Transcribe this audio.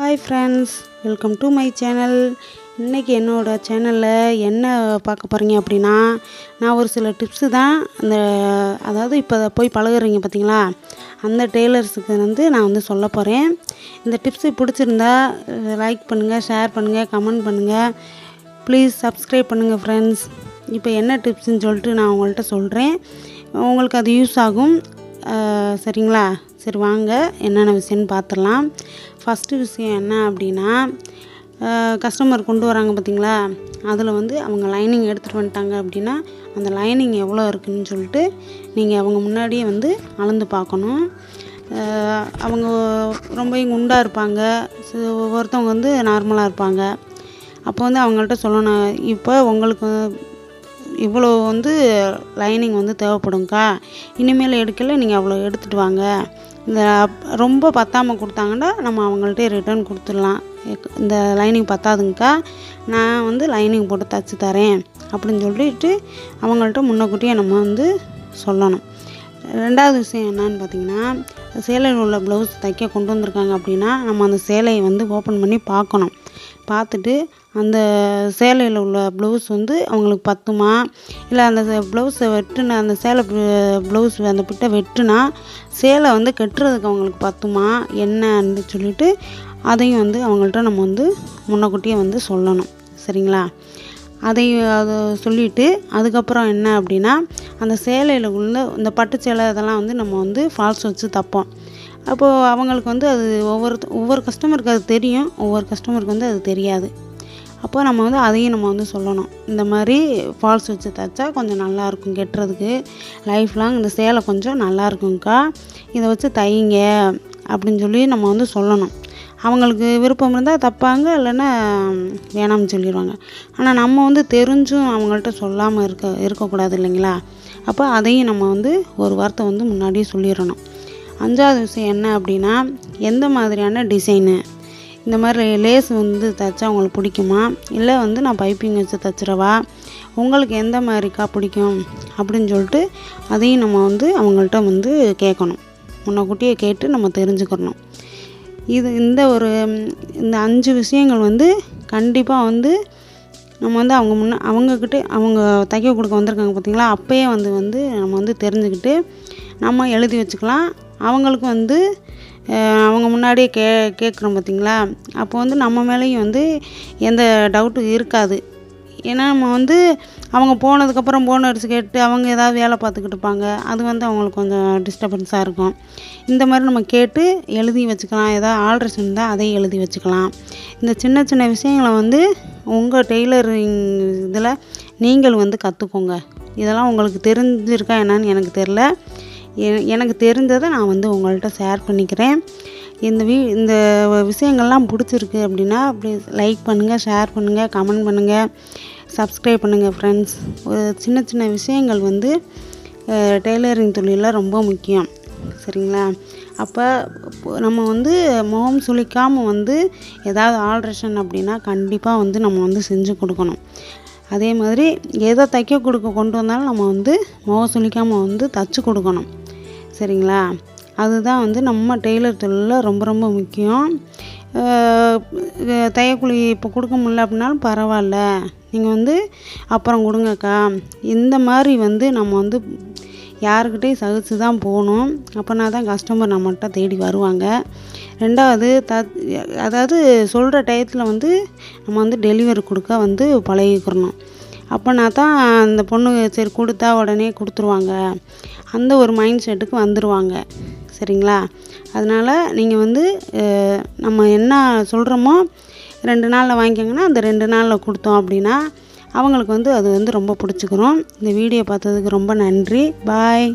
Hi friends welcome to my channel இன்றைக்கி என்னோடய சேனலில் என்ன பார்க்க போகிறீங்க அப்படின்னா நான் ஒரு சில டிப்ஸு தான் அந்த அதாவது இப்போ போய் பழகுறீங்க பார்த்தீங்களா அந்த டெய்லர்ஸுக்கு வந்து நான் வந்து சொல்ல போகிறேன் இந்த டிப்ஸு பிடிச்சிருந்தா லைக் பண்ணுங்கள் ஷேர் பண்ணுங்கள் கமெண்ட் பண்ணுங்கள் ப்ளீஸ் சப்ஸ்கிரைப் பண்ணுங்கள் ஃப்ரெண்ட்ஸ் இப்போ என்ன டிப்ஸுன்னு சொல்லிட்டு நான் உங்கள்கிட்ட சொல்கிறேன் உங்களுக்கு அது யூஸ் ஆகும். சரிங்களா? சரி வாங்க. என்னென்ன விஷயம்னு பார்த்துடலாம். ஃபஸ்ட்டு விஷயம் என்ன அப்படின்னா கஸ்டமர் கொண்டு வராங்க பார்த்தீங்களா? அதில் வந்து அவங்க லைனிங் எடுத்துகிட்டு வந்துட்டாங்க அப்படின்னா அந்த லைனிங் எவ்வளோ இருக்குன்னு சொல்லிட்டு நீங்கள் அவங்க முன்னாடியே வந்து அளந்து பார்க்கணும். அவங்க ரொம்ப குண்டாக இருப்பாங்க. ஒவ்வொருத்தவங்க வந்து நார்மலாக இருப்பாங்க. அப்போ வந்து அவங்கள்ட்ட சொல்லணும். இப்போ உங்களுக்கு இவ்வளோ வந்து லைனிங் வந்து தேவைப்படுங்க்கா இனிமேல் எடுக்கல நீங்கள் அவ்வளோ எடுத்துகிட்டு வாங்க. இந்த ரொம்ப பத்தாமல் கொடுத்தாங்கன்னா நம்ம அவங்கள்ட்டே ரிட்டர்ன் கொடுத்துடலாம். எக்- இந்த லைனிங் பத்தாதுங்கக்கா. நான் வந்து லைனிங் போட்டு தச்சு தரேன் அப்படின்னு சொல்லிட்டு அவங்கள்ட்ட முன்னக்கூட்டியே நம்ம வந்து சொல்லணும். ரெண்டாவது விஷயம் என்னன்னு பார்த்தீங்கன்னா சேலையில் உள்ள ப்ளவுஸ் தைக்க கொண்டு வந்திருக்காங்க அப்படின்னா நம்ம அந்த சேலையை வந்து ஓப்பன் பண்ணி பார்க்கணும். பார்த்துட்டு அந்த சேலையில் உள்ள ப்ளவுஸ் வந்து அவங்களுக்கு பத்துமா? இல்லை அந்த ப்ளவுஸை வெட்டுன அந்த சேலை ப்ளவுஸ் அந்த பிட்டை வெட்டுனா சேலை வந்து கட்டுறதுக்கு அவங்களுக்கு பத்துமா? என்னன்னு சொல்லிட்டு அதையும் வந்து அவங்கள்ட்ட நம்ம வந்து முன்னக்கூட்டியே வந்து சொல்லணும். சரிங்களா? அதையும் அதை சொல்லிவிட்டு அதுக்கப்புறம் என்ன அப்படின்னா அந்த சேலையில் உள்ள இந்த பட்டு சேலை இதெல்லாம் வந்து நம்ம வந்து ஃபால்ஸ் வச்சு தைப்போம். அப்போது அவங்களுக்கு வந்து அது ஒவ்வொரு ஒவ்வொரு கஸ்டமருக்கு அது தெரியும் ஒவ்வொரு கஸ்டமருக்கு வந்து அது தெரியாது. அப்போ நம்ம வந்து அதையும் நம்ம வந்து சொல்லணும். இந்த மாதிரி ஃபால்ஸ் வச்சு தைச்சா கொஞ்சம் நல்லாயிருக்கும் கெட்டுறதுக்கு. லைஃப் லாங் இந்த சேலை கொஞ்சம் நல்லா இருக்கும்க்கா இதை வச்சு தையுங்க அப்படின்னு சொல்லி நம்ம வந்து சொல்லணும். அவங்களுக்கு விருப்பம் இருந்தால் தப்பாங்க இல்லைன்னா வேணாம்னு சொல்லிடுவாங்க. ஆனால் நம்ம வந்து தெரிஞ்சும் அவங்கள்ட்ட சொல்லாமல் இருக்க இருக்கக்கூடாது இல்லைங்களா? அப்போ அதையும் நம்ம வந்து ஒரு வார்த்தை வந்து முன்னாடியே சொல்லிடணும். அஞ்சாவது விஷயம் என்ன அப்படின்னா எந்த மாதிரியான டிசைனு இந்த மாதிரி லேஸ் வந்து தைச்சா உங்களுக்கு பிடிக்குமா? இல்லை வந்து நான் பைப்பிங் வச்சு தைச்சிடவா? உங்களுக்கு எந்த மாதிரிக்கா பிடிக்கும்? அப்படின்னு சொல்லிட்டு அதையும் நம்ம வந்து அவங்கள்ட்ட வந்து கேட்கணும். முன்னக்கூட்டியே கேட்டு நம்ம தெரிஞ்சுக்கிறணும் இது இந்த ஒரு இந்த அஞ்சு விஷயங்கள் வந்து கண்டிப்பாக வந்து நம்ம வந்து அவங்க முன்னே அவங்கக்கிட்ட அவங்க தைக்க கொடுக்க வந்திருக்காங்க பார்த்தீங்களா? அப்போயே வந்து வந்து நம்ம வந்து தெரிஞ்சுக்கிட்டு நம்ம எழுதி வச்சுக்கலாம். அவங்களுக்கு வந்து அவங்க முன்னாடியே கே கேட்குறோம் பார்த்தீங்களா அப்போ வந்து நம்ம மேலேயும் வந்து எந்த டவுட்டும் இருக்காது. ஏன்னா நம்ம வந்து அவங்க போனதுக்கப்புறம் போன் அடிச்சு கேட்டு அவங்க ஏதாவது வேலை பார்த்துக்கிட்டு இருப்பாங்க. அது வந்து அவங்களுக்கு கொஞ்சம் டிஸ்டர்பன்ஸாக இருக்கும். இந்த மாதிரி நம்ம கேட்டு எழுதி வச்சுக்கலாம். ஏதாவது ஆல்ட்ரேஷன் இருந்தால் அதையும் எழுதி வச்சுக்கலாம். இந்த சின்ன சின்ன விஷயங்களை வந்து உங்கள் டெய்லரிங் இதில் நீங்கள் வந்து கற்றுக்கோங்க இதெல்லாம் உங்களுக்கு தெரிஞ்சிருக்கா என்னன்னு எனக்கு தெரில எனக்கு தெரிஞ்சதை நான் வந்து உங்கள்கிட்ட ஷேர் பண்ணிக்கிறேன். இந்த வீ இந்த விஷயங்கள்லாம் பிடிச்சிருக்கு அப்படின்னா அப்படி லைக் பண்ணுங்கள் ஷேர் பண்ணுங்கள் கமெண்ட் பண்ணுங்கள் சப்ஸ்கிரைப் பண்ணுங்கள் ஃப்ரெண்ட்ஸ் ஒரு சின்ன சின்ன விஷயங்கள் வந்து டெய்லரிங் தொழிலில் ரொம்ப முக்கியம். சரிங்களா? அப்போ நம்ம வந்து முகம் சுளிக்காமல் வந்து ஏதாவது ஆல்ட்ரேஷன் அப்படின்னா கண்டிப்பாக வந்து நம்ம வந்து செஞ்சு கொடுக்கணும். அதே மாதிரி எதை தைக்க கொடுக்க கொண்டு வந்தாலும் நம்ம வந்து முகம் சுளிக்காமல் வந்து தச்சு கொடுக்கணும். சரிங்களா? அதுதான் வந்து நம்ம டெய்லர் தொழிலில் ரொம்ப ரொம்ப முக்கியம். தையக்கூலி இப்போ கொடுக்க முடியல அப்படின்னாலும் பரவாயில்ல. நீங்கள் வந்து அப்புறம் கொடுங்கக்கா. இந்த மாதிரி வந்து நம்ம வந்து யாருக்கிட்டையும் சகிச்சு தான் போகணும். அப்போனா தான் கஸ்டமர் நம்மகிட்ட தேடி வருவாங்க. ரெண்டாவது த அதாவது சொல்கிற டயத்தில் வந்து நம்ம வந்து டெலிவரி கொடுக்க வந்து பழகிக்கிறணும் அப்போனா தான் அந்த பொண்ணு சரி கொடுத்தா உடனே கொடுத்துருவாங்க. அந்த ஒரு மைண்ட் செட்டுக்கு வந்துடுவாங்க சரிங்களா? அதனால் நீங்கள் வந்து நம்ம என்ன சொல்கிறோமோ ரெண்டு நாளில் வாங்கிக்கோங்கன்னா அந்த ரெண்டு நாளில் கொடுத்தோம் அப்படின்னா அவங்களுக்கு வந்து அது வந்து ரொம்ப பிடிச்சிக்கிறோம் இந்த வீடியோ பார்த்ததுக்கு ரொம்ப நன்றி. பாய்